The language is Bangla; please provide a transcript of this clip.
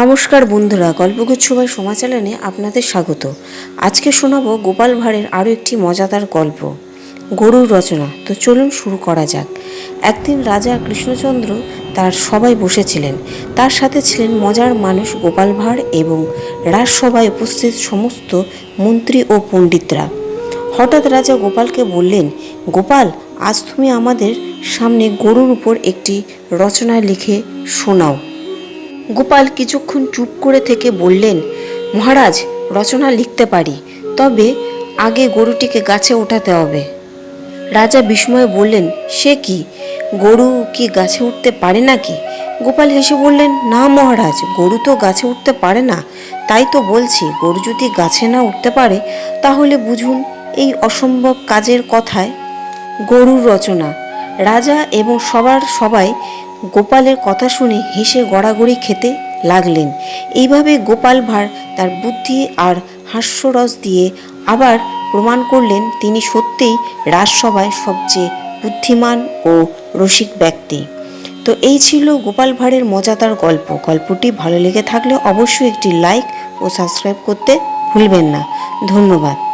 নমস্কার বন্ধুরা, গল্পগুচ্ছ ভাই সমাচালনে আপনাদের স্বাগত। আজকে শোনাবো গোপাল ভাঁড়ের আরও একটি মজাদার গল্প, গরুর রচনা। তো চলুন শুরু করা যাক। একদিন রাজা কৃষ্ণচন্দ্র তার সবাই বসেছিলেন। তার সাথে ছিলেন মজার মানুষ গোপাল ভাঁড় এবং রাজসভায় উপস্থিত সমস্ত মন্ত্রী ও পণ্ডিতরা। হঠাৎ রাজা গোপালকে বললেন, গোপাল, আজ তুমি আমাদের সামনে গরুর উপর একটি রচনা লিখে শোনাও। গোপাল কিছুক্ষণ চুপ করে থেকে বললেন, মহারাজ, রচনা লিখতে পারি, তবে আগে গরুটিকে গাছে ওঠাতে হবে। রাজা বিস্ময়ে বললেন, সে কি, গরু কি গাছে উঠতে পারে নাকি? গোপাল হেসে বললেন, না মহারাজ, গরু তো গাছে উঠতে পারে না, তাই তো বলছি, গরু যদি গাছে না উঠতে পারে, তাহলে বুঝুন এই অসম্ভব কাজের কথায় গরুর রচনা। রাজা এবং সবার সবাই গোপালের কথা শুনে হেসে গড়াগড়ি খেতে লাগলেন। এইভাবে গোপাল ভাঁড় তার বুদ্ধি আর হাস্যরস দিয়ে আবার প্রমাণ করলেন তিনি সত্যিই রাজসভায় সবচেয়ে বুদ্ধিমান ও রসিক ব্যক্তি। তো এই ছিল গোপাল ভাঁড়ের মজাদার গল্প। গল্পটি ভালো লেগে থাকলে অবশ্যই একটি লাইক ও সাবস্ক্রাইব করতে ভুলবেন না। ধন্যবাদ।